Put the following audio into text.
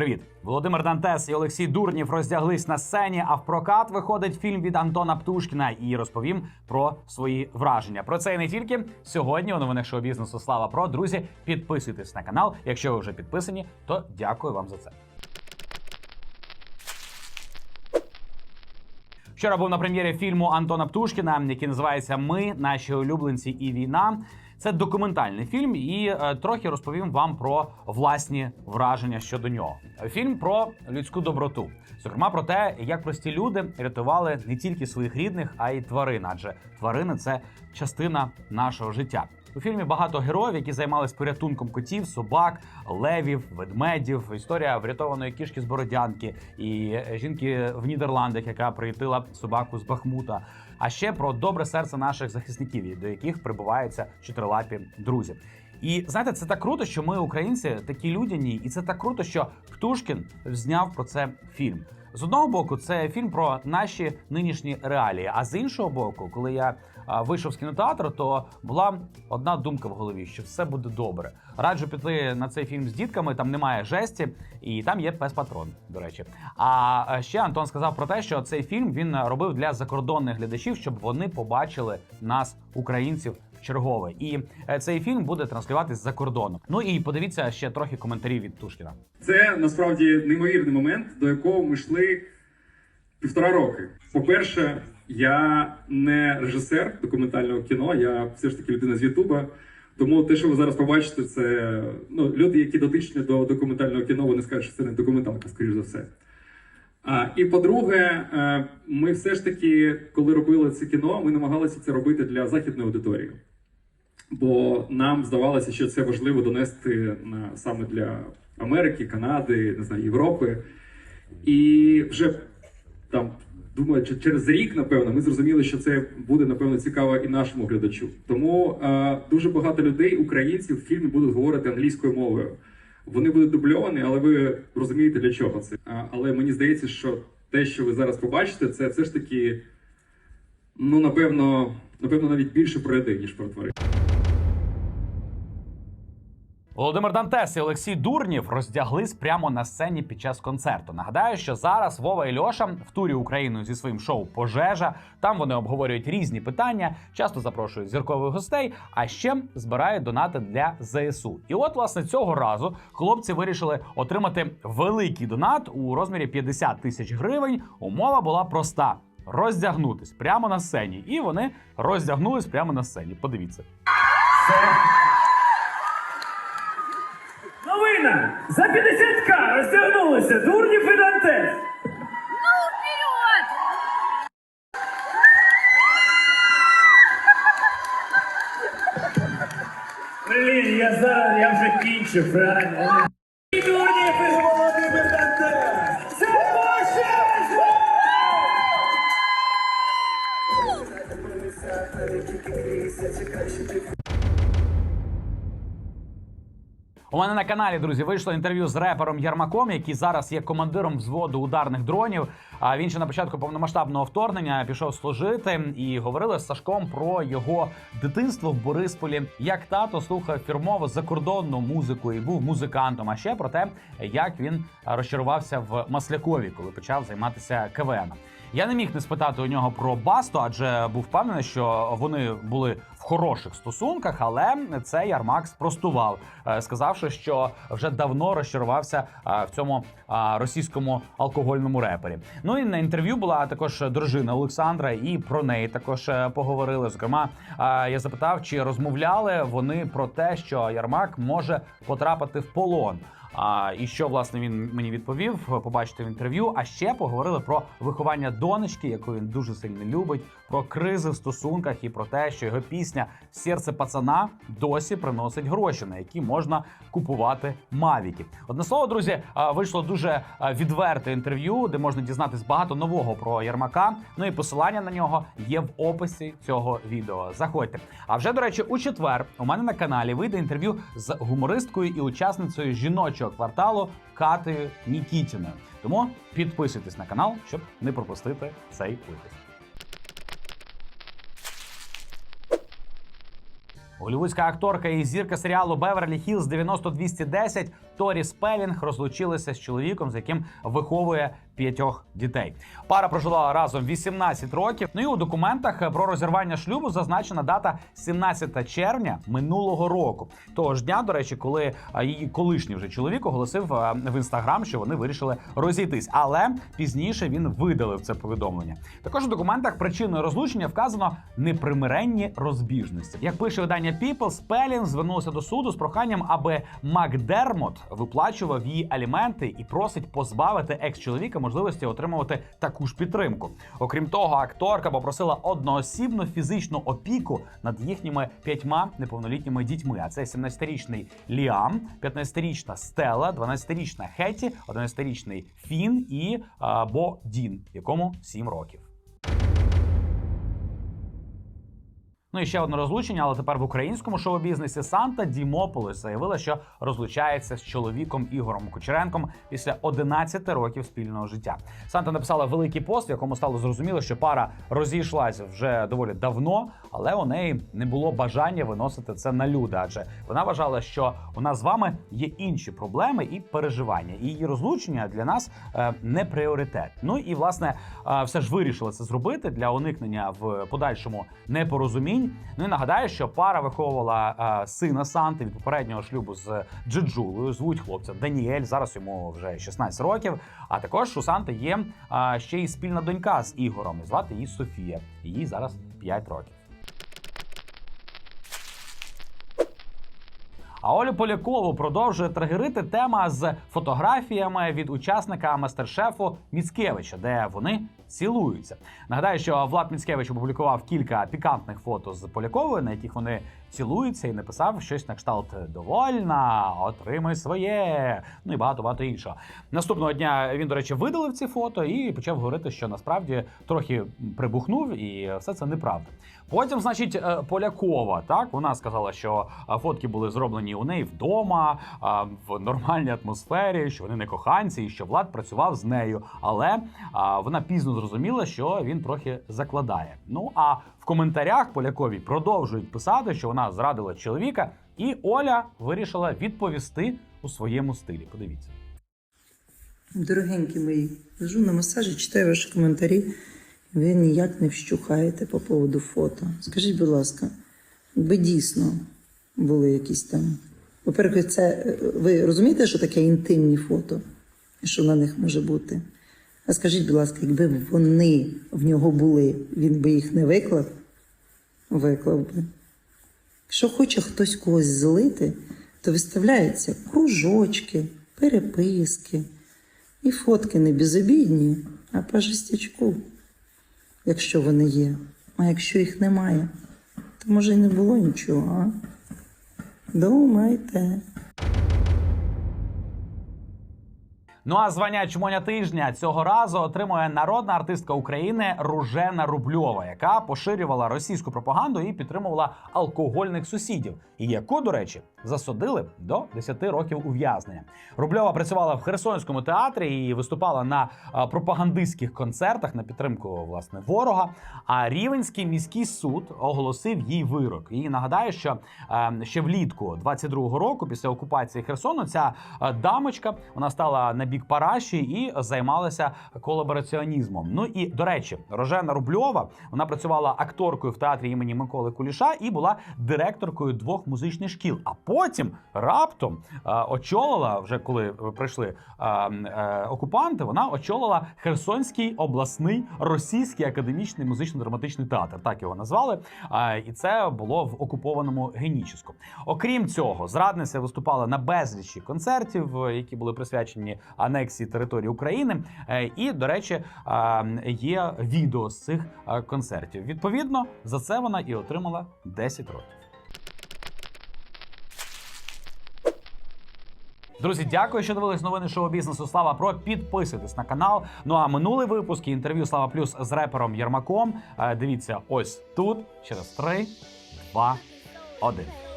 Привіт, Володимир Дантес і Олексій Дурнів роздяглись на сцені. А в прокат виходить фільм від Антона Птушкіна і розповім про свої враження. Про це і не тільки сьогодні. У новинах шоу бізнесу Слава Про друзі. Підписуйтесь на канал. Якщо ви вже підписані, то дякую вам за це. Вчора був на прем'єрі фільму Антона Птушкіна, який називається Ми, наші улюбленці і війна. Це документальний фільм, і е, трохи розповім вам про власні враження щодо нього. Фільм про людську доброту, зокрема про те, як прості люди рятували не тільки своїх рідних, а й тварин, адже тварини це частина нашого життя. У фільмі багато героїв, які займалися порятунком котів, собак, левів, ведмедів. Історія врятованої кішки з Бородянки і е, жінки в Нідерландах, яка приютила собаку з Бахмута. А ще про добре серце наших захисників, до яких прибуваються чотирилапі друзі. І знаєте, це так круто, що ми, українці, такі людяні, і це так круто, що Птушкін зняв про це фільм. З одного боку, це фільм про наші нинішні реалії. А з іншого боку, коли я вийшов з кінотеатру, то була одна думка в голові, що все буде добре. Раджу піти на цей фільм з дітками. Там немає жесті, і там є пес патрон. До речі. А ще Антон сказав про те, що цей фільм він робив для закордонних глядачів, щоб вони побачили нас, українців. Чергове, і е, цей фільм буде транслюватись за кордоном. Ну і подивіться ще трохи коментарів від Тушкіна. Це насправді неймовірний момент, до якого ми йшли півтора роки. По-перше, я не режисер документального кіно, я все ж таки людина з Ютуба. Тому те, що ви зараз побачите, це ну, люди, які дотичні до документального кіно, вони скажуть, що це не документалка, скоріш за все. А, і по-друге, е, ми все ж таки, коли робили це кіно, ми намагалися це робити для західної аудиторії. Бо нам здавалося, що це важливо донести на саме для Америки, Канади, не знаю, Європи. І вже там, думаю, через рік, напевно, ми зрозуміли, що це буде напевно цікаво і нашому глядачу. Тому е, дуже багато людей, українців, в фільмі будуть говорити англійською мовою. Вони будуть дубльовані, але ви розумієте, для чого це. А, але мені здається, що те, що ви зараз побачите, це все ж таки, ну напевно, напевно, навіть більше про людей, ніж про тварин. Володимир Дантес і Олексій Дурнів роздяглись прямо на сцені під час концерту. Нагадаю, що зараз Вова і Льоша в турі Україною зі своїм шоу Пожежа. Там вони обговорюють різні питання, часто запрошують зіркових гостей, а ще збирають донати для ЗСУ. І от, власне, цього разу хлопці вирішили отримати великий донат у розмірі 50 тисяч гривень. Умова була проста. Роздягнутись прямо на сцені, і вони роздягнулись прямо на сцені. Подивіться. Новина! За 50к розтягнулися дурнів і Дантес! Ну, вперед! Блін, я зараз, я вже кінчив, реально. У мене на каналі, друзі, вийшло інтерв'ю з репером Ярмаком, який зараз є командиром взводу ударних дронів. А він ще на початку повномасштабного вторгнення пішов служити і говорили з Сашком про його дитинство в Борисполі. Як тато слухав фірмово закордонну музику і був музикантом. А ще про те, як він розчарувався в Маслякові, коли почав займатися КВН. Я не міг не спитати у нього про Басту, адже був впевнений, що вони були в хороших стосунках, але це Ярмак спростував, е, сказавши, що вже давно розчарувався е, в цьому російському алкогольному репері. Ну і на інтерв'ю була також дружина Олександра, і про неї також е, поговорили. Зокрема, я запитав, чи розмовляли вони про те, що Ярмак може потрапити в полон. А і що власне він мені відповів? Побачите в інтерв'ю. А ще поговорили про виховання донечки, яку він дуже сильно любить, про кризи в стосунках і про те, що його пісня Серце пацана досі приносить гроші, на які можна купувати мавіки. Одне слово, друзі, вийшло дуже а, відверте інтерв'ю, де можна дізнатись багато нового про Ярмака. Ну і посилання на нього є в описі цього відео. Заходьте. А вже до речі, у четвер у мене на каналі вийде інтерв'ю з гумористкою і учасницею жіночого кварталу Катею Нікітіною. Тому підписуйтесь на канал, щоб не пропустити цей випуск. Голівудська акторка і зірка серіалу Беверлі Хілз 90210 Торі Спелінг розлучилася з чоловіком, з яким виховує п'ятьох дітей. Пара прожила разом 18 років. Ну і у документах про розірвання шлюбу зазначена дата 17 червня минулого року. Того ж дня, до речі, коли її колишній вже чоловік оголосив в інстаграм, що вони вирішили розійтись, але пізніше він видалив це повідомлення. Також у документах причиною розлучення вказано непримиренні розбіжності. Як пише видання People, Спелін звернулася до суду з проханням, аби Макдермот виплачував її аліменти і просить позбавити екс-чоловіка можливості отримувати таку ж підтримку. Окрім того, акторка попросила одноосібну фізичну опіку над їхніми п'ятьма неповнолітніми дітьми. А це 17-річний Ліам, 15-річна Стела, 12-річна Хеті, 11-річний Фін і а, Бо Дін, якому 7 років. Ну і ще одне розлучення, але тепер в українському шоу-бізнесі Санта Дімополис заявила, що розлучається з чоловіком Ігорем Кучеренком після 11 років спільного життя. Санта написала великий пост, в якому стало зрозуміло, що пара розійшлася вже доволі давно, але у неї не було бажання виносити це на люди. Адже вона вважала, що у нас з вами є інші проблеми і переживання, і її розлучення для нас е, не пріоритет. Ну і власне е, все ж вирішила це зробити для уникнення в подальшому непорозумінь. Ну і нагадаю, що пара виховувала е, сина Санти від попереднього шлюбу з Джиджулою. Звуть хлопця Даніель. Зараз йому вже 16 років. А також у Санти є е, ще й спільна донька з Ігорем. і Звати її Софія. Їй зараз 5 років. А Олю Полякову продовжує тригерити тема з фотографіями від учасника мастер-шефу Міцкевича, де вони цілуються. Нагадаю, що Влад Міцкевич опублікував кілька пікантних фото з Поляковою, на яких вони цілуються, і написав щось на кшталт довольна, отримай своє. Ну і багато багато іншого. Наступного дня він, до речі, видалив ці фото і почав говорити, що насправді трохи прибухнув, і все це неправда. Потім, значить, е, Полякова, так вона сказала, що е, фотки були зроблені у неї вдома в нормальній атмосфері, що вони не коханці, і що Влад працював з нею. Але вона пізно зрозуміла, що він трохи закладає. Ну а в коментарях Полякові продовжують писати, що вона зрадила чоловіка, і Оля вирішила відповісти у своєму стилі. Подивіться. Дорогенькі мої, лежу на масажі, читаю ваші коментарі. Ви ніяк не вщухаєте по поводу фото. Скажіть, будь ласка, якби дійсно були якісь там. По-перше, це е, ви розумієте, що таке інтимні фото? І що на них може бути? А скажіть, будь ласка, якби вони в нього були, він би їх не виклав? Виклав би. Якщо хоче хтось когось злити, то виставляються кружочки, переписки. І фотки не безобідні, а по жестячку, якщо вони є. А якщо їх немає, то може й не було нічого, а? Думайте. Ну а звання чмоня тижня цього разу отримує народна артистка України Ружена Рубльова, яка поширювала російську пропаганду і підтримувала алкогольних сусідів, і яку, до речі, засудили до 10 років ув'язнення. Рубльова працювала в Херсонському театрі і виступала на пропагандистських концертах на підтримку власне ворога. А Рівенський міський суд оголосив їй вирок. І нагадаю, що ще влітку 22-го року, після окупації Херсону, ця дамочка вона стала на бік параші і займалася колабораціонізмом. Ну і до речі, Рожена Рубльова вона працювала акторкою в театрі імені Миколи Куліша і була директоркою двох музичних шкіл. А потім раптом е, очолила, вже коли прийшли е, е, окупанти, вона очолила Херсонський обласний російський академічний музично-драматичний театр. Так його назвали. І це було в окупованому Генічеську. Окрім цього, зрадниця виступала на безлічі концертів, які були присвячені анексії території України. Е, І, до речі, е, є відео з цих е, концертів. Відповідно, за це вона і отримала 10 років. Друзі, дякую, що дивились новини шоу бізнесу. Слава Про. Підписуйтесь на канал. Ну а минулий випуск і інтерв'ю Слава Плюс з репером Єрмаком. Дивіться ось тут через 3, 2, 1.